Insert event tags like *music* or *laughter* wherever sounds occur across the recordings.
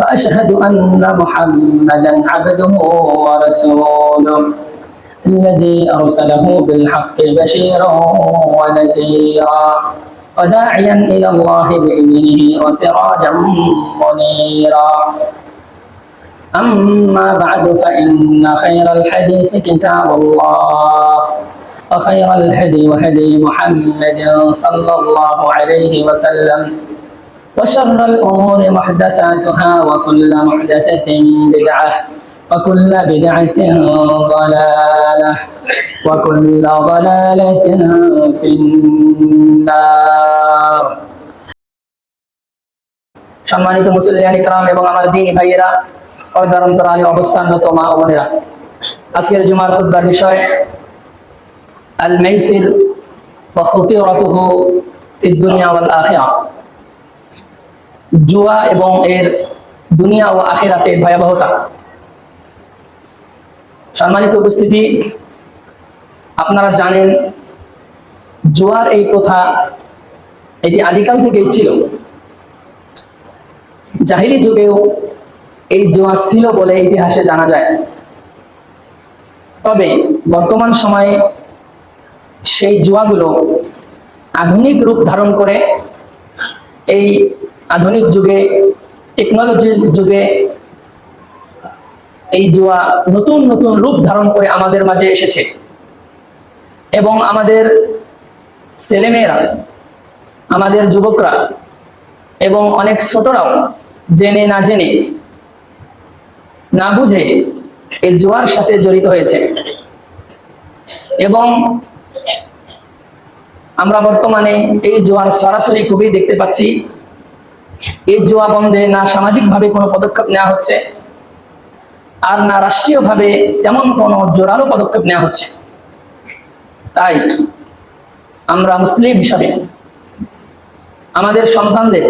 وأشهد أن محمدا عبده ورسوله الذي أرسله بالحق بشيرا ونذيرا وداعيا إلى الله بإذنه وسراجا منيرا. أما بعد فإن خير الحديث كتاب الله وخير الهدي وهدي محمد صلى الله عليه وسلم. وشر الأمور محدثاتها وكل محدثة بدعة وكل بدعة ضلالة وكل ضلالة في النار সম্মানিত মুসলিয়ান ইকরাম এবং আমার দিনী ভাইয়েরা অর্ধারন্তরালে অবস্থানরত মা ও বোনেরা আজকের জুমার খুদ্বার বিষয় আল মাইসির ওয়া খুতিরাতুহু ফিদ দুনিয়া ওয়াল আখিরা জুয়া এবং এর দুনিয়া ও আখিরাতের ভয়াবহতা। সম্মানিত উপস্থিতি, আপনারা জানেন জুয়ার এই প্রথা এটি আদিকাল থেকেই ছিল। জাহিলি যুগেও এই জুয়া ছিল বলে ইতিহাসে জানা যায়। তবে বর্তমান সময়ে সেই জুয়াগুলো আধুনিক রূপ ধারণ করে এই আধুনিক যুগে টেকনোলজির যুগে, এই জুয়া নতুন নতুন রূপ ধারণ করে আমাদের মাঝে এসেছে। এবং আমাদের ছেলেমেয়েরা, আমাদের যুবকরা এবং অনেক ছোটরাও জেনে না জেনে, না বুঝে এই জুয়ার সাথে জড়িত হয়েছে। এবং আমরা বর্তমানে এই জোয়ার সরাসরি খুবই দেখতে পাচ্ছি। এই জুয়া বন্ধে না সামাজিকভাবে কোনো পদক্ষেপ নেওয়া হচ্ছে, আর না রাষ্ট্রীয়ভাবে তেমন কোনো জোরালো পদক্ষেপ নেওয়া হচ্ছে। তাই আমরা মুসলিম হিসাবে আমাদের সন্তানদের,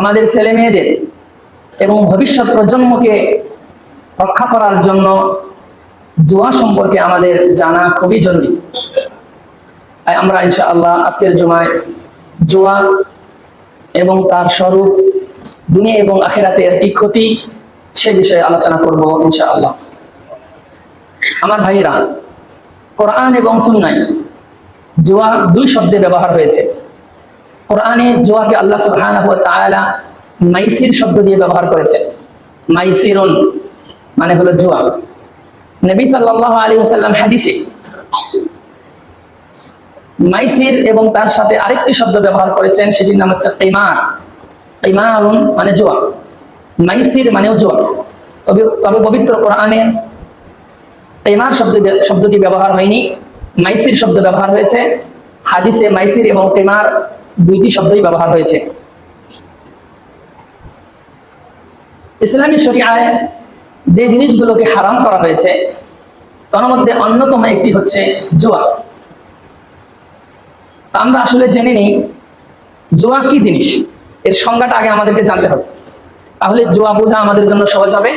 আমাদের ছেলে মেয়েদের এবং ভবিষ্যৎ প্রজন্মকে রক্ষা করার জন্য জুয়া সম্পর্কে আমাদের জানা খুবই জরুরি। আমরা ইনশাআল্লাহ আজকের জুমায় জুয়া এবং তার স্বরূপ দুনিয়া এবং আখেরাতের কি ক্ষতি, সে বিষয়ে আলোচনা করব ইনশাআল্লাহ। আমার ভাইয়েরা, কোরআন এবং সুন্নায় জোয়া দুই শব্দে ব্যবহার হয়েছে। কোরআনে জোয়াকে আল্লাহ সুবহানাহু ওয়া তাআলা মাইসির শব্দ দিয়ে ব্যবহার করেছে। মাইসিরুন মানে হলো জোয়া। নবী সাল্লাল্লাহু আলাইহি ওয়াসাল্লাম হাদিসে মাইসির এবং তার সাথে আরেকটি শব্দ ব্যবহার করেছেন, সেটির নাম হচ্ছে কিমার। কিমারুন মানে জোয়া মাইসির মানেও জোয়া তবে তবে পবিত্র কোরআনে কিমার শব্দ শব্দটি ব্যবহার হয়নি। মাইসির শব্দ ব্যবহার হয়েছে। হাদিসে মাইসির এবং কিমার দুইটি শব্দই ব্যবহার হয়েছে। ইসলামী শরিয়ায় যে জিনিসগুলোকে হারাম করা হয়েছে, তার মধ্যে অন্যতম একটি হচ্ছে জোয়া আমরা আসলে জেনে নিই, জোয়া কি জিনিস? এর সংজ্ঞাটা আগে আমাদেরকে জানতে হবে। তাহলে জোয়া বোঝা আমাদের জন্য সহজ হবে।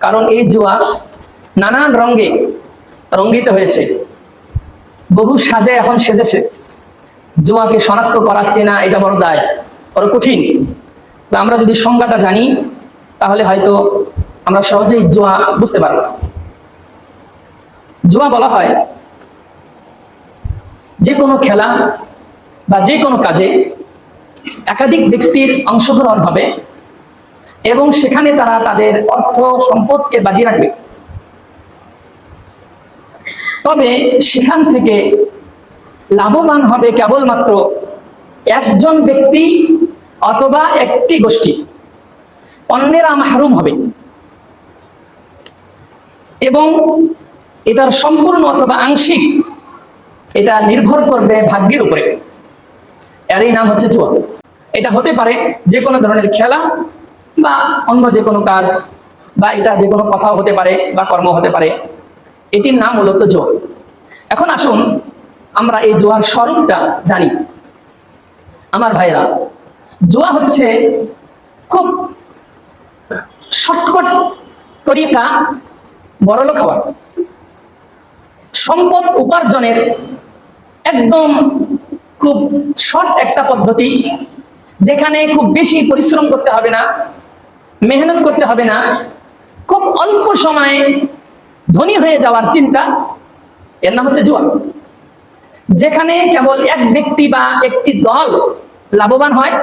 কারণ এই জোয়া নানান রঙে রঙ্গিত হয়েছে। বহু সাজে এখন সেজেছে। জোয়াকে শনাক্ত করার চেনা এটা বড় দায়, বড় কঠিন। আমরা যদি সংজ্ঞাটা জানি, তাহলে হয়তো আমরা সহজেই জোয়া বুঝতে পারব। জোয়া বলা হয় যে কোনো খেলা বা যে কোনো কাজে একাধিক ব্যক্তির অংশগ্রহণ হবে এবং সেখানে তারা তাদের অর্থ সম্পদকে বাজি রাখবে। তবে সেখান থেকে লাভবান হবে কেবলমাত্র একজন ব্যক্তি অথবা একটি গোষ্ঠী। অন্যেরা মাহরুম হবে। এবং এটার সম্পূর্ণ অথবা আংশিক এটা নির্ভর করবে ভাগ্যের উপরে। এরই নাম হচ্ছে জুয়া। এটা হতে পারে যে কোনো ধরনের খেলা বা অন্য যে কোনো কাজ বা এটা যে কোনো কথাও হতে পারে বা কর্ম হতে পারে। এটির নাম মূলত জোয়া। এখন আসুন আমরা এই জোয়ার স্বরূপটা জানি। আমার ভাইরা জোয়া হচ্ছে খুব শর্টকট তরিকা বড়লোক হওয়ার সম্পদ উপার্জনের একদম খুব শর্ট একটা পদ্ধতি, যেখানে খুব বেশি পরিশ্রম করতে হবে না, মেহনত করতে হবে না, খুব অল্প সময়ে ধনী হয়ে যাওয়ার চিন্তা, এর নাম হচ্ছে জুয়া, যেখানে কেবল এক ব্যক্তি বা একটি দল লাভবান হয়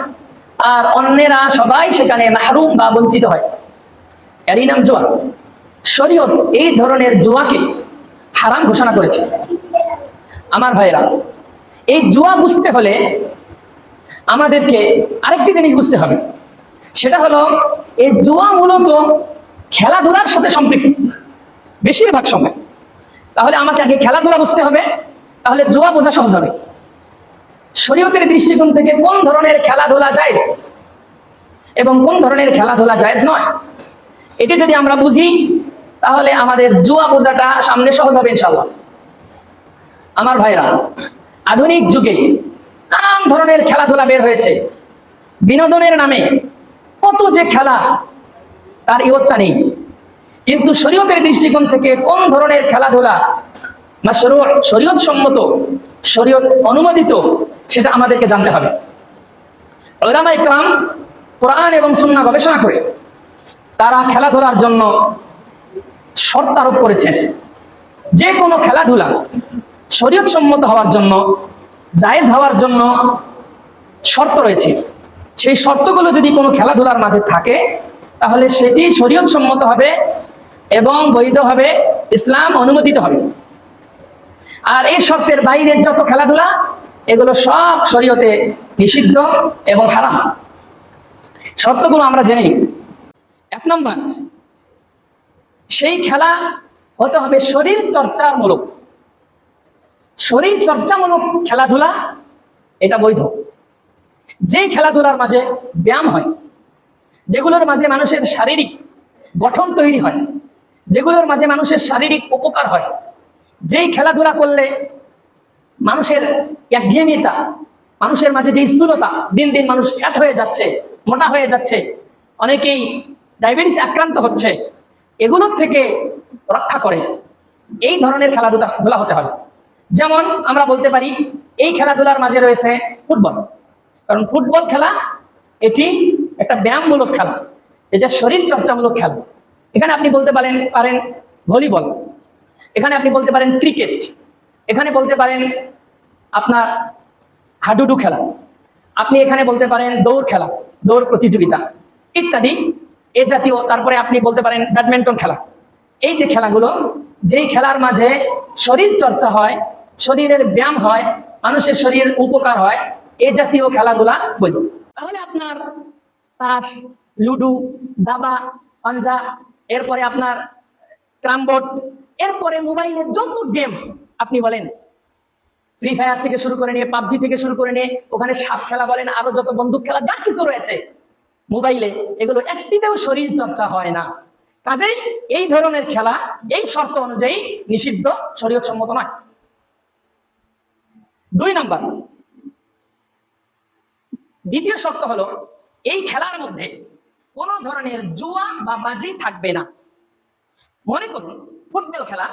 আর অন্যেরা সবাই সেখানে মাহরুম বা বঞ্চিত হয়। এরই নাম জুয়া। শরীয়ত এই ধরনের জুয়াকে হারাম ঘোষণা করেছে। আমার ভাইরা এই জুয়া বুঝতে হলে আমাদেরকে আরেকটি জিনিস বুঝতে হবে। সেটা হলো, এই জুয়া মূলত খেলাধুলার সাথে সম্পৃক্ত, বেশিরভাগ সময়। তাহলে আমাকে আগে খেলাধুলা বুঝতে হবে, তাহলে জুয়া বোঝা সহজ হবে। শরীয়তের দৃষ্টিকোণ থেকে কোন ধরনের খেলাধুলা জায়েজ এবং কোন ধরনের খেলাধুলা জায়েজ নয়, এটি যদি আমরা বুঝি তাহলে আমাদের জুয়া বোঝাটা সামনে সহজ হবে ইনশাল্লাহ আমার ভাইরা, আধুনিক যুগে নানান ধরনের খেলাধুলা বের হয়েছে। বিনোদনের নামে কত যে খেলা, তার ইয়ত্তা নেই। কিন্তু শরীয়তের দৃষ্টিকোণ থেকে কোন ধরনের খেলাধুলা বা শরীয়ত সম্মত শরীয়ত অনুমোদিত, সেটা আমাদেরকে জানতে হবে। ওলামা ইকরাম কোরআন এবং সুন্না গবেষণা করে তারা খেলাধুলার জন্য শর্ত আরোপ করেছেন। যে কোনো খেলাধুলা শরীয়ত সম্মত হওয়ার জন্য, জায়েজ হওয়ার জন্য শর্ত রয়েছে। সেই শর্তগুলো যদি কোনো খেলাধুলার মাঝে থাকে, তাহলে সেটি শরীয়ত সম্মত হবে এবং বৈধ হবে, ইসলাম অনুমোদিত হবে। আর এই শর্তের বাইরের যত খেলাধুলা, এগুলো সব শরীয়তে নিষিদ্ধ এবং হারাম। শর্তগুলো আমরা জেনে এক নম্বর সেই খেলা হতে হবে শরীর চর্চার মূলক শরীর চর্চামূলক খেলাধুলা, এটা বৈধ। যেই খেলাধুলার মাঝে ব্যায়াম হয়, যেগুলোর মাঝে মানুষের শারীরিক গঠন তৈরি হয়, যেগুলোর মাঝে মানুষের শারীরিক উপকার হয়, যেই খেলাধুলা করলে মানুষের একঘেয়েমিতা, মানুষের মাঝে যে স্থূলতা, দিন দিন মানুষ ফ্যাট হয়ে যাচ্ছে, মোটা হয়ে যাচ্ছে, অনেকেই ডায়াবেটিস আক্রান্ত হচ্ছে এগুলোর থেকে রক্ষা করে। এই ধরনের খেলাধুলা ধুলা হতে হবে। যেমন আমরা বলতে পারি, এই খেলাধুলার মাঝে রয়েছে ফুটবল। কারণ ফুটবল খেলা এটি একটা ব্যায়ামমূলক খেলা। এটা শরীর চর্চামূলক খেলা। এখানে আপনি বলতে পারেন পারেন ভলিবল। এখানে আপনি বলতে পারেন ক্রিকেট। এখানে বলতে পারেন আপনার হাডুডু খেলা। আপনি এখানে বলতে পারেন দৌড় খেলা, দৌড় প্রতিযোগিতা ইত্যাদি এ জাতীয়, তারপরে আপনি বলতে পারেন ব্যাডমিন্টন খেলা। এই যে খেলাগুলো, যেই খেলার মাঝে শরীর চর্চা হয়, শরীরের ব্যায়াম হয়, মানুষের শরীরের উপকার হয়, এ জাতীয় খেলাধুলা বৈধ তাহলে আপনার তাস, লুডু, দাবা, পাঞ্জা, এরপরে আপনার ক্রামবোর্ড, এরপরে মোবাইলে যত গেম, আপনি বলেন, ফ্রি ফায়ার থেকে শুরু করে নিয়ে, পাবজি থেকে শুরু করে নিয়ে, ওখানে সাপ খেলা বলেন, আরও যত বন্দুক খেলা, যা কিছু রয়েছে মোবাইলে এগুলো একটিতেও শরীর চর্চা হয় না। কাজেই এই ধরনের খেলা, এই শর্ত অনুযায়ী নিষিদ্ধ শরীয়ত সম্মত নয়। দুই নাম্বার। দ্বিতীয় শর্ত হলো, এই খেলার মধ্যে কোনো ধরনের জুয়া বা বাজি থাকবে না। মনে করুন, ফুটবল খেলা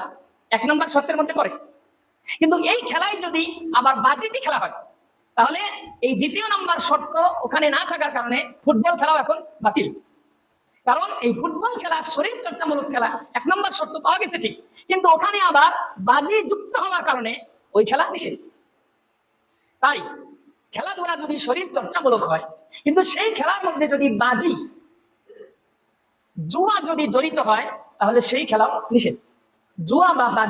এক নম্বর শর্তের মধ্যে পড়ে। কিন্তু এই খেলায় যদি আবার বাজিতে খেলা হয় তাহলে এই দ্বিতীয় নম্বর শর্ত ওখানে না থাকার কারণে ফুটবল খেলাও এখন বাতিল। কারণ এই ফুটবল খেলা শরীর চর্চামূলক খেলা, এক নম্বর শর্ত পাওয়া গেছে ঠিক। কিন্তু ওখানে আবার বাজি যুক্ত হওয়ার কারণে ওই খেলা নিষেধ তাই খেলাধুলা যদি শরীর চর্চামূলক হয়, কিন্তু সেই খেলার মধ্যে যদি বাজি, জুয়া যদি জড়িত হয়, তাহলে সেই খেলাও নিষেধ জুয়া বা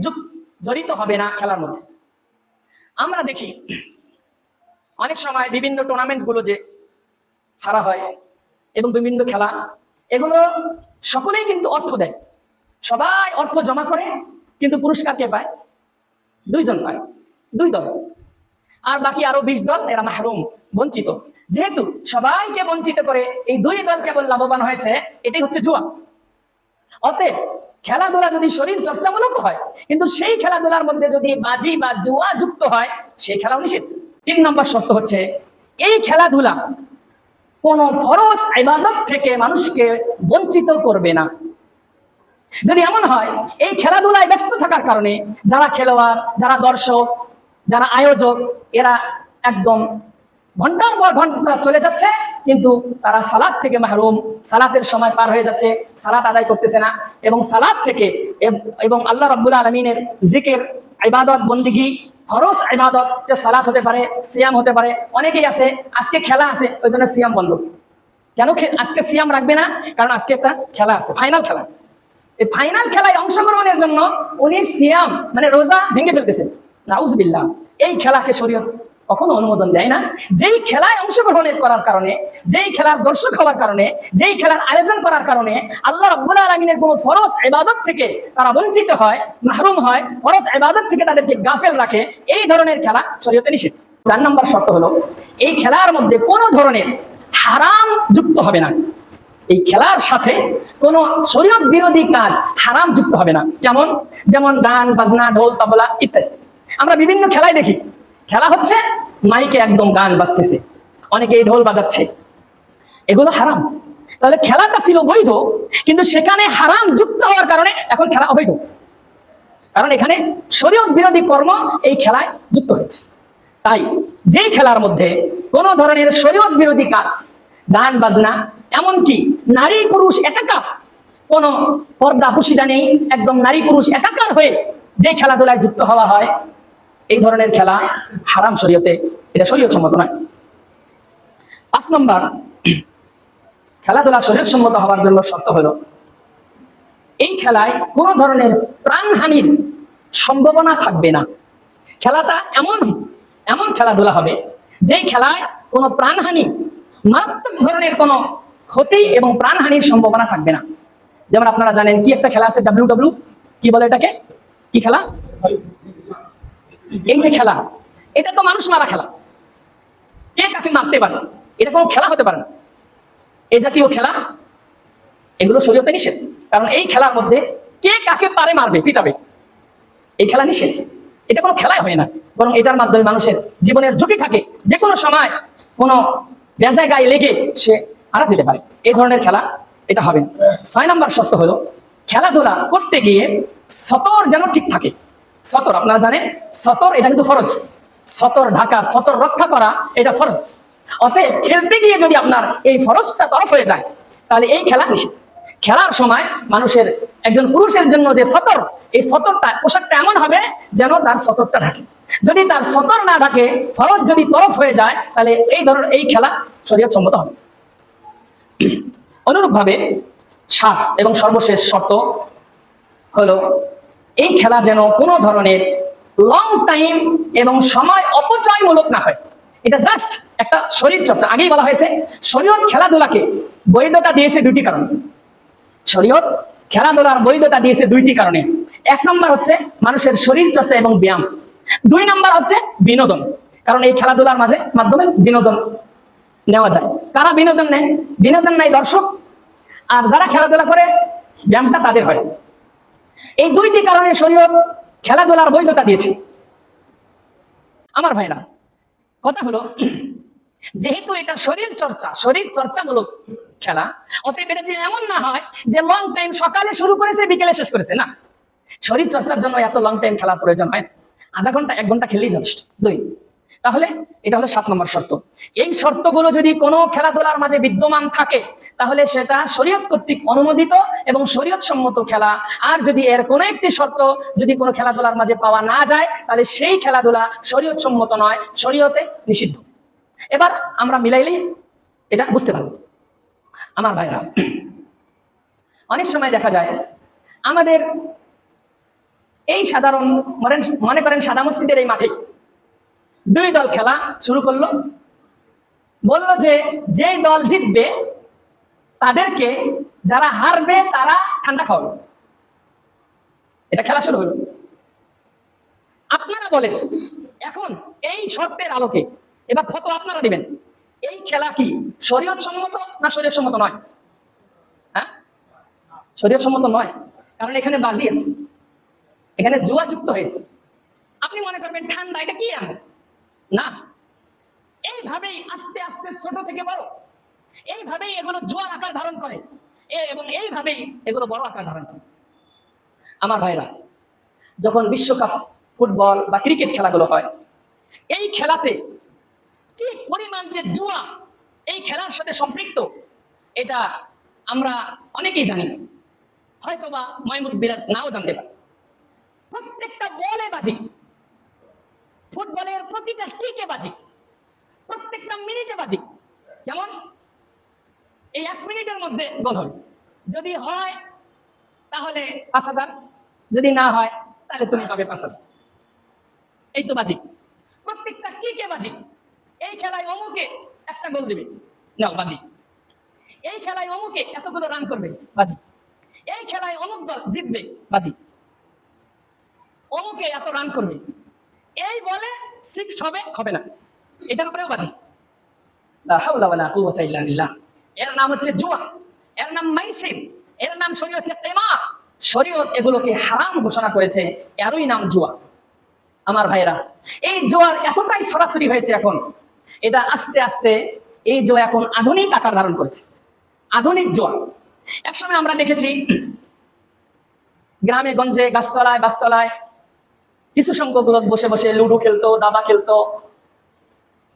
যুক- জড়িত হবে না খেলার মধ্যে। আমরা দেখি অনেক সময় বিভিন্ন টুর্নামেন্টগুলো যে ছাড়া হয় এবং বিভিন্ন খেলা, এগুলো সকলেই কিন্তু অর্থ দেয়। সবাই অর্থ জমা করে, কিন্তু পুরস্কার কে পায়? দুইজন পায়, দুই দল। আর বাকি আরও বিশ দল, এরা মাহরুম, বঞ্চিত। যেহেতু সবাইকে বঞ্চিত করে এই দুই দল কেবল লাভবান হয়েছে, এটাই হচ্ছে জুয়া। অতএব খেলাধুলা যদি শরীর চর্চামূলক হয়, কিন্তু সেই খেলাধুলার মধ্যে যদি বাজি বা জুয়া যুক্ত হয়, সেই খেলাও নিষেধ তিন নম্বর শর্ত হচ্ছে, এই খেলাধুলা কোন ফরজ ইবাদত থেকে মানুষকে বঞ্চিত করবে না। যদি এমন হয়, এই খেলাধুলায় ব্যস্ত থাকার কারণে যারা খেলোয়াড়, যারা দর্শক, যারা আয়োজক, এরা একদম ঘণ্টার পর ঘণ্টা চলে যাচ্ছে, কিন্তু তারা সালাদ থেকে মাহরুম, সালাতের সময় পার হয়ে যাচ্ছে, সালাত আদায় করতেছে না এবং সালাদ থেকে এব- আল্লাহ রাব্বুল আলমিনের জিকের ইবাদত, বন্দিগি, ফরজ ইবাদত সালাত হতে পারে, সিয়াম হতে পারে, অনেকেই আছে, আজকে খেলা আছে, ওই জন্য সিয়াম বন্ধ। কেন আজকে সিয়াম রাখবে না? কারণ আজকে একটা খেলা আছে ফাইনাল খেলা। এই ফাইনাল খেলায় অংশগ্রহণের জন্য উনি সিয়াম মানে রোজা ভেঙে ফেলতেছেন। নাউজবিল্লাহ, এই খেলাকে শরীয়ত কখনো অনুমোদন দেয় না। যেই খেলায় অংশগ্রহণের করার কারণে, যেই খেলার দর্শক হওয়ার কারণে, যেই খেলার আয়োজন করার কারণে আল্লাহ রাব্বুল আলামিনের কোনো ফরজ ইবাদত থেকে তারা বঞ্চিত হয়, মাহরুম হয়, ফরজ ইবাদত থেকে তাদেরকে গাফেল রাখে, এই ধরনের খেলা শরীয়তে নিষেধ চার নম্বর শর্ত হলো, এই খেলার মধ্যে কোনো ধরনের হারাম যুক্ত হবে না। এই খেলার সাথে কোনো শরীয়ত বিরোধী কাজ হারাম যুক্ত হবে না। কেমন? যেমন গান, বাজনা, ঢোল, তবলা ইত্যাদি। আমরা বিভিন্ন খেলায় দেখি খেলা হচ্ছে, মাইকে একদম গান বাজতেছে। অনেকে ঢোল বাজাচ্ছে। এগুলো হারাম। তাহলে খেলাটা ছিল বৈধ, কিন্তু সেখানে হারাম যুক্ত হওয়ার কারণে এখন খেলা অবৈধ। কারণ এখানে শরীয়ত বিরোধী কর্ম এই খেলায় যুক্ত হয়েছে। তাই যেই খেলার মধ্যে কোনো ধরনের শরীয়ত বিরোধী কাজ, গান বাজনা, এমনকি নারী পুরুষ একাকার, কোনো পর্দা পুশিদা নেই, একদম নারী পুরুষ একাকার হয়ে যে খেলাধুলায় যুক্ত হওয়া হয় এই ধরনের খেলা হারাম শরীয়তে, এটা শরীয়ত সম্মত নয়। পাঁচ নম্বর, খেলাধুলা শরীর সম্মত হওয়ার জন্য শর্ত হলো, এই খেলায় কোনো ধরনের প্রাণহানির সম্ভাবনা থাকবে না। খেলাটা এমন এমন খেলাধুলা হবে, যেই খেলায় কোনো প্রাণহানি, মারাত্মক ধরনের কোনো ক্ষতি এবং প্রাণহানির সম্ভাবনা থাকবে না। যেমন আপনারা জানেন, কি একটা খেলা আছে ডাব্লিউ ডাব্লিউ কি বলে এটাকে? কি খেলা? এই যে খেলা, এটা তো মানুষ মারা খেলা। কে কাকে মারতে পারে? এটা কোনো খেলা হতে পারে না। এই জাতীয় খেলা, এগুলো শরীয়তে নিষেধ। কারণ এই খেলার মধ্যে কে কাকে পারে মারবে, পিটাবে, এই খেলা নিষেধ। এটা কোনো খেলাই হয় না। বরং এটার মাধ্যমে মানুষের জীবনের ঝুঁকি থাকে। যে কোনো সময় কোনো বেজায় গায়ে লেগে সে মারা যেতে পারে। এই ধরনের খেলা এটা হবে ছয় নম্বর শর্ত হলো, খেলাধুলা করতে গিয়ে সতর যেন ঠিক থাকে। সতর, আপনারা জানেন, সতর এটা কিন্তু ফরজ। সতর ঢাকা, সতর রক্ষা করা, এটা ফরজ। অতএব খেলতে গিয়ে যদি আপনার এই ফরজটা তরফ হয়ে যায়, তাহলে এই খেলা নিষেধ। খেলার সময় মানুষের, একজন পুরুষের জন্য যে সতর, এই সতরটা, পোশাকটা এমন হবে যেন তার সতরটা ঢাকে। যদি তার সতর না ঢাকে, ফরজ যদি তরফ হয়ে যায়, তাহলে এই ধরনের, এই খেলা শরীয়ত সম্মত হবে। *clears throat* অনুরূপভাবে সাত এবং সর্বশেষ শর্ত হলো এই খেলা যেন কোনো ধরনের লং টাইম এবং সময় অপচয়মূলক না হয়। এটা জাস্ট একটা শরীর চর্চা। আগেই বলা হয়েছে, শরীয়ত খেলাধুলাকে বৈধতা দিয়েছে দুটি কারণে। শরীয়ত খেলাধুলার বৈধতা দিয়েছে দুইটি কারণে। এক নম্বর হচ্ছে মানুষের শরীর চর্চা এবং ব্যায়াম। দুই নম্বর হচ্ছে বিনোদন। কারণ এই খেলাধুলার মাঝে মাধ্যমে বিনোদন নেওয়া যায়। কারা বিনোদন নেয়? বিনোদন নেয় দর্শক। আর যারা খেলাধুলা করে, ব্যায়ামটা তাদের হয়। এই দুইটি কারণে শরীয়ত খেলাধুলার বৈধতা দিয়েছে। আমার ভাইরা, কথা হলো, যেহেতু এটা শরীর চর্চা, শরীর চর্চামূলক খেলা, অতএব এটা যে এমন না হয় যে লং টাইম সকালে শুরু করেছে, বিকেলে শেষ করেছে, না। শরীর চর্চার জন্য এত লং টাইম খেলার প্রয়োজন হয় আধা ঘণ্টা, এক ঘণ্টা খেললেই যথেষ্ট। দুই তাহলে এটা হলো সাত নম্বর শর্ত। এই শর্তগুলো যদি কোনো খেলাধুলার মাঝে বিদ্যমান থাকে, তাহলে সেটা শরীয়ত কর্তৃক অনুমোদিত এবং শরীয়ত সম্মত খেলা। আর যদি এর কোনো একটি শর্ত যদি কোনো খেলাধুলার মাঝে পাওয়া না যায়, তাহলে সেই খেলাধুলা শরীয়ত সম্মত নয়, শরীয়তে নিষিদ্ধ। এবার আমরা মিলাইলেই এটা বুঝতে পারব। আমার ভাইরা অনেক সময় দেখা যায়, আমাদের এই সাধারণ মনে করেন সাদা মসজিদের এই মাঠে দুই দল খেলা শুরু করল। বলল যে, যেই দল জিতবে, তাদেরকে যারা হারবে, তারা ঠান্ডা খাওয়াবে। এটা খেলা শুরু হলো। আপনারা বলেন, এখন এই শর্তের আলোকে এবার ফটো আপনারা দিবেন। এই খেলা কি শরীয়ত সম্মত না শরীয়ত সম্মত নয়? হ্যাঁ? শরীর সম্মত নয়, কারণ এখানে বাজি আছে। এখানে জুয়া যুক্ত হয়েছে। আপনি মনে করবেন, ঠান্ডা, এটা কি এমন? না। এইভাবেই আস্তে আস্তে ছোট থেকে বড়। এইভাবেই এগুলো জোয়ার আকার ধারণ করে। এবং এইভাবেই এগুলো বড় আকার ধারণ করে। আমার ভাইরা, যখন বিশ্বকাপ ফুটবল বা ক্রিকেট খেলাগুলো হয়, এই খেলাতে কি পরিমাণ যে জুয়া এই খেলার সাথে সম্পৃক্ত, এটা আমরা অনেকেই জানি না। হয়তোবা ময়মুরব্বীরা নাও জানতে পারে। প্রত্যেকটা বলে বাজি। ফুটবলের প্রতিটা কিকে বাজি। প্রত্যেকটা মিনিটে বাজি। কেমন এই এক মিনিটের মধ্যে গোল হবে যদি হয়, তাহলে পাঁচ হাজার। যদি না হয়, তাহলে তুমি পাবে পাঁচ হাজার। এই তো বাজি। প্রত্যেকটা কিকে বাজি। এই খেলায় অমুকে একটা গোল দিবে। নাও, বাজি। এই খেলায় অমুকে এতগুলো রান করবে। বাজি। এই খেলায় অমুক দল জিতবে। বাজি। অমুকে এত রান করবে। এই বলে সিক্স হবে হবে না। এটার উপরেও বাজি। এর নাম হচ্ছে জুয়া, এর নাম মাইসির, এর নাম শরীয়তে তেমার শরীয়ত এগুলোকে হারাম ঘোষণা করেছে, এরই নাম জুয়া। আমার ভাইরা এই জোয়ার এতটাই ছড়াছড়ি হয়েছে এখন, এটা আস্তে আস্তে এই জোয়া এখন আধুনিক আকার ধারণ করেছে। আধুনিক জোয়া। একসময় আমরা দেখেছি, গ্রামে, গঞ্জে, গাছতলায়, বাসতলায় কিছু সংখ্যক লোক বসে বসে লুডো খেলতো, দাবা খেলতো,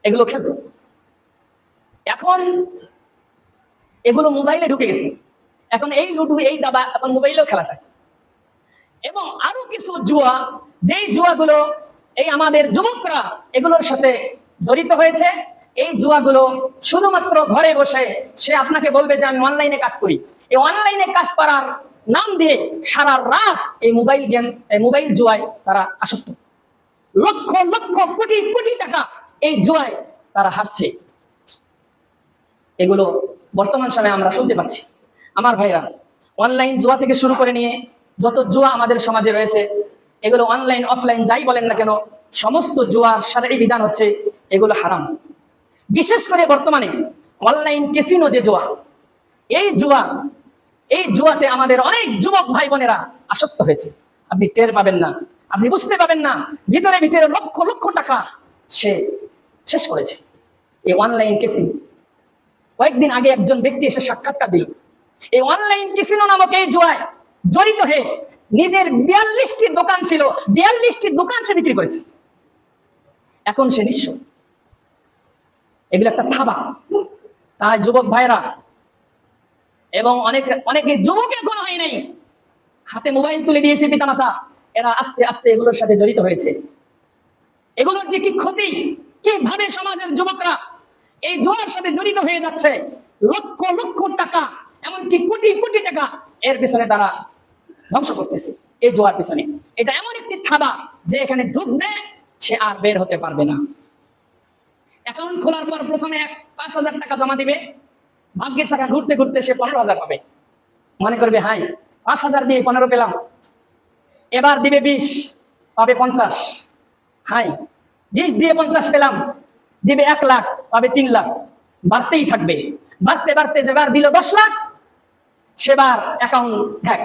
এগুলো খেলতো। এখন এগুলো মোবাইলে ঢুকে গেছে। এখন এই লুডু, এই দাবা এখন মোবাইলেও খেলা যায়। এবং আরও কিছু জুয়া, যেই জুয়াগুলো এই আমাদের যুবকরা এগুলোর সাথে জড়িত হয়েছে, এই জুয়াগুলো শুধুমাত্র ঘরে বসে সে আপনাকে বলবে যে, আমি অনলাইনে কাজ করি। এই অনলাইনে কাজ করার নাম দিয়ে সারা রাত এই মোবাইল গেম মোবাইল জুয়ায় তারা আসক্ত। লক্ষ লক্ষ কোটি কোটি টাকা এই জুয়ায় তারা হারছে। এগুলো বর্তমান সময়ে আমরা শুনতে পাচ্ছি। আমার ভাইরা অনলাইন জুয়া থেকে শুরু করে নিয়ে যত জুয়া আমাদের সমাজে রয়েছে, এগুলো অনলাইন অফলাইন যাই বলেন না কেন, সমস্ত জুয়ার শারীরিক বিধান হচ্ছে এগুলো হারাম। বিশেষ করে বর্তমানে অনলাইন কেসিনো যে জুয়া, এই জুয়া এই জুয়াতে আমাদের অনেক যুবক ভাই বোনেরা আসক্ত হয়েছে। আপনি টের পাবেন না, আপনি বুঝতে পাবেন না, ভিতরে ভিতরে লক্ষ লক্ষ টাকা সে শেষ করেছে। এই অনলাইন কেসিনো কয়েকদিন আগে একজন ব্যক্তি এসে সাক্ষাৎকার দিল। এই অনলাইন কিসিনো নামক এই জুয়ায় জড়িত হয়ে নিজের বিয়াল্লিশটি দোকান ছিল, বিয়াল্লিশটি দোকান সে বিক্রি করেছে। এখন সে নিঃস্ব। এগুলো একটা থাবা। তাই যুবক ভাইরা এবং অনেক, অনেকে যুবকের কোনো হয় নাই। হাতে মোবাইল তুলে দিয়েছে পিতামাতা। এরা আস্তে আস্তে এগুলোর সাথে জড়িত হয়েছে। এগুলোর যে কি ক্ষতি? কীভাবে সমাজের যুবকরা এই জোয়ার সাথে জড়িত হয়ে যাচ্ছে? লক্ষ লক্ষ টাকা, এমনকি কোটি কোটি টাকা এর পিছনে তারা ধ্বংস করতেছে, এই জোয়ার পিছনে। এটা এমন একটি থাবা যে এখানে ঢুকবে, সে আর বের হতে পারবে না। অ্যাকাউন্ট খোলার পর প্রথমে এক পাঁচ হাজার টাকা জমা দিবে। ভাগ্যের শাখা ঘুরতে ঘুরতে সে পনেরো হাজার পাবে। মনে করবে, হাই, পাঁচ হাজার দিয়ে পনেরো পেলাম। এবার দিবে বিশ, পাবে পঞ্চাশ। হাই, বিশ দিয়ে পঞ্চাশ পেলাম। দিবে এক লাখ, পাবে তিন লাখ। বাড়তেই থাকবে। বাড়তে বাড়তে যেবার দিল দশ লাখ, সেবার অ্যাকাউন্ট হ্যাক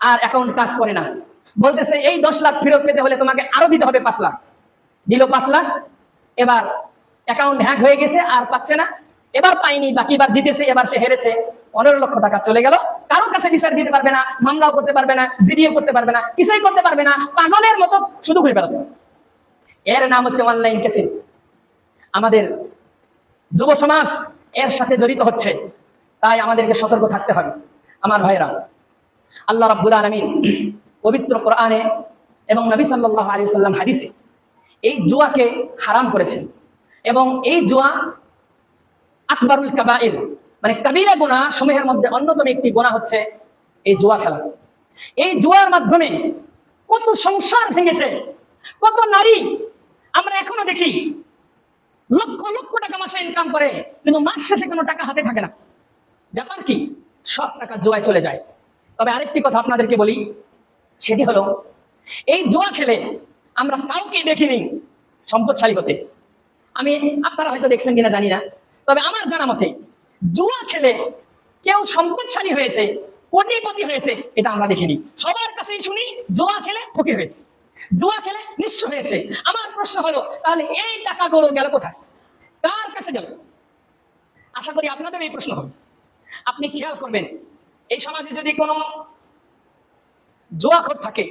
আর অ্যাকাউন্ট কাজ করে না। বলতেছে, এই দশ লাখ ফেরত পেতে হলে তোমাকে আরও দিতে হবে পাঁচ লাখ। দিল পাঁচ লাখ। এবার অ্যাকাউন্ট হ্যাক হয়ে গেছে, আর পাচ্ছে না। এবার পাইনি, বাকি বার জিতেছে, এবার সে হেরেছে। পনেরো লক্ষ টাকা চলে গেল। কারোর কাছে বিচার দিতে পারবে না, মামলাও করতে পারবে না, জিডিও করতে পারবে না, কিছুই করতে পারবে না, পাগলের মতো শুধু ঘুরে বেড়াতে এর নাম হচ্ছে অনলাইন কেসিন আমাদের যুব সমাজ এর সাথে জড়িত হচ্ছে, তাই আমাদেরকে সতর্ক থাকতে হবে। আমার ভাইরা আল্লাহ রাব্বুল আলামিন পবিত্র কোরআনে এবং নবী সাল্লাল্লাহু আলাইহি সাল্লাম হাদিসে এই জুয়াকে হারাম করেছেন। এবং এই জুয়া আকবরুল কাবাইর। মানে কাবিরা গুনাহ সমূহের মধ্যে অন্যতম একটি গুনাহ হচ্ছে এই জুয়া খেলা। এই জুয়ার মাধ্যমে কত সংসার ভেঙেছে, কত নারী আমরা এখনও দেখি লক্ষ লক্ষ টাকা মাসে ইনকাম করে, কিন্তু মাস শেষে কোনো টাকা হাতে থাকে না। ব্যাপার কি? সব টাকা জোয়ায় চলে যায়। তবে আরেকটি কথা আপনাদেরকে বলি, সেটি হলো, এই জোয়া খেলে আমরা কাউকে দেখিনি সম্পদশালী হতে। আমি, আপনারা হয়তো দেখছেন কিনা জানি না তবে আমার জানা মতে জুয়া খেলে কেউ সম্পদশালী হয়েছে, কোটিপতি হয়েছে, এটা আমরা দেখিনি সবার কাছেই শুনি, জোয়া খেলে ফকির হয়েছে। জোয়া খেলে নিঃস্ব হয়েছে। আমার প্রশ্ন হলো, তাহলে এই টাকাগুলো গেল কোথায়? কার কাছে গেল? আশা করি আপনাদের এই প্রশ্ন হবে। আপনি খেয়াল করবেন, এই সমাজে যদি কোনো জোয়াখোর থাকে,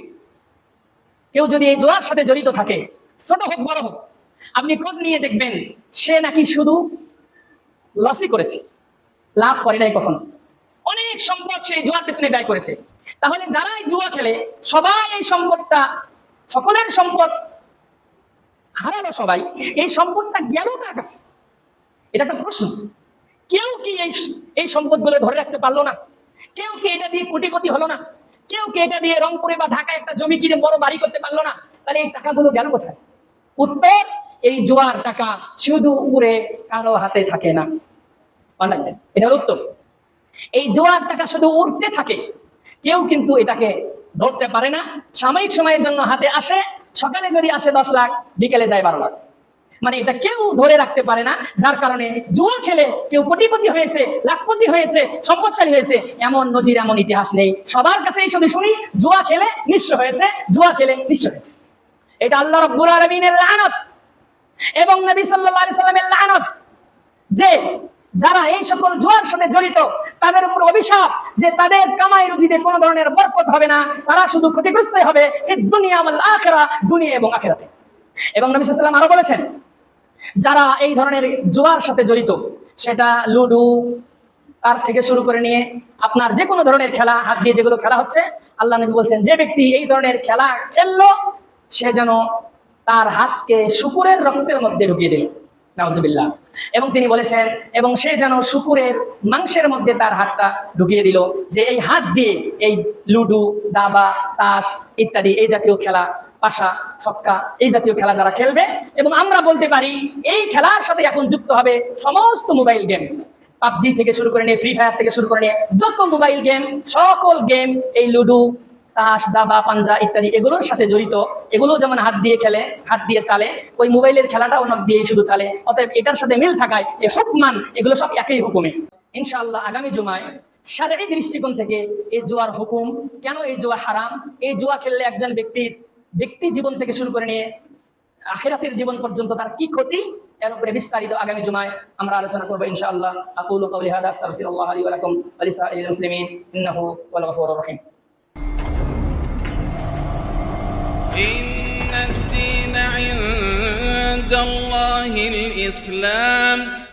কেউ যদি এই জোয়ার সাথে জড়িত থাকে, ছোট হোক, বড় হোক, আপনি খোঁজ নিয়ে দেখবেন, সে নাকি শুধু লসই করেছে। লাভ করে নাই কখনো। অনেক সম্পদ সেই জুয়ার পেছনে ব্যয় করেছে। তাহলে যারাই জুয়া খেলে, সবাই এই সম্পদটা, সকলের সম্পদ হারালো সবাই, এই সম্পদটা গেল কার কাছে? এটা একটা প্রশ্ন। কেউ কি এই এই সম্পদগুলো ধরে রাখতে পারল না? কেউ কি এটা দিয়ে কোটিপতি হলো না? কেউ কি এটা দিয়ে রংপুরে বা ঢাকায় একটা জমি কিনে বড় বাড়ি করতে পারল না? তাহলে এই টাকাগুলো গেল কোথায়? উত্তর এই জোয়ার টাকা শুধু উড়ে কারও হাতে থাকে না। Understand? এটা উত্তর। এই জোয়ার টাকা শুধু উড়তে থাকে, কেউ কিন্তু এটাকে ধরতে পারে না। সাময়িক সময়ের জন্য হাতে আসে, সকালে যদি আসে দশ লাখ, বিকেলে যায় বারো লাখ। মানে এটা কেউ ধরে রাখতে পারে না, যার কারণে জুয়া খেলে কেউ কোটিপতি হয়েছে, লাখপতি হয়েছে, সম্পদশালী হয়েছে, এমন নজির, এমন ইতিহাস নেই। সবার কাছেই শুধু শুনি, জুয়া খেলে নিঃস্ব হয়েছে, জুয়া খেলে নিঃস্ব হয়েছে। এটা আল্লাহ রব্বুল আলমিনের লানত। এবং নবী সাল্লাল্লাহু আলাইহি সাল্লামের লানত, যে যারা এই সকল জুয়ার সাথে জড়িত, তাদের উপর অভিশাপ যে তাদের কামাই রুজিতে কোনো ধরনের বরকত হবে না, তারা শুধু ক্ষতিগ্রস্ত হবে দুনিয়া ওয়াল আখিরা, দুনিয়া এবং আখিরাতে। এবং নবী সাল্লাম আরও বলেছেন, যারা এই ধরনের জুয়ার সাথে জড়িত, সেটা লুডু তার থেকে শুরু করে নিয়ে আপনার যে কোনো ধরনের খেলা, হাত দিয়ে যেগুলো খেলা হচ্ছে, আল্লাহ নবী বলছেন, যে ব্যক্তি এই ধরনের খেলা খেললো, সে যেন তার হাতকে শুকুরের রক্তের মধ্যে ঢুকিয়ে দিল। নাউজুবিল্লাহ। এবং তিনি বলেছেন, এবং সে যেন শুকুরের মাংসের মধ্যে তার হাতটা ঢুকিয়ে দিল, যে এই হাত দিয়ে এই লুডু, দাবা, তাস ইত্যাদি, এই জাতীয় খেলা, পাশা, ছক্কা, এই জাতীয় খেলা যারা খেলবে, এবং আমরা বলতে পারি, এই খেলার সাথে এখন যুক্ত হবে সমস্ত মোবাইল গেম। পাবজি থেকে শুরু করে নিয়ে, ফ্রি ফায়ার থেকে শুরু করে নিয়ে, যত মোবাইল গেম, সকল গেম, এই লুডু তাস, দাবা, পাঞ্জা ইত্যাদি এগুলোর সাথে জড়িত। এগুলো যেমন হাত দিয়ে খেলে, হাত দিয়ে চালে, ওই মোবাইলের খেলাটাও নখ দিয়েই শুধু চালে। অতএব এটার সাথে মিল থাকায় এই হুকমান, এগুলো সব একই হুকুমে। ইনশাআল্লাহ আগামী জুমায় শারীরিক দৃষ্টিকোণ থেকে এই জুয়ার হুকুম, কেন এই জুয়া হারাম? এই জুয়া খেললে একজন ব্যক্তির ব্যক্তি জীবন থেকে শুরু করে নিয়ে আখিরাতের জীবন পর্যন্ত তার কি ক্ষতি? এর উপরে বিস্তারিত আগামী জুমায় আমরা আলোচনা করব ইনশাআল্লাহ। আকুলু কাউলি হাদা, আস্তাগফিরুল্লাহ লি ওয়া লাকুম ওয়া লিসাইরিল মুসলিমিন, ইন্নাহু ওয়াল গফুরুর রহিম। إن الدين عند الله الإسلام.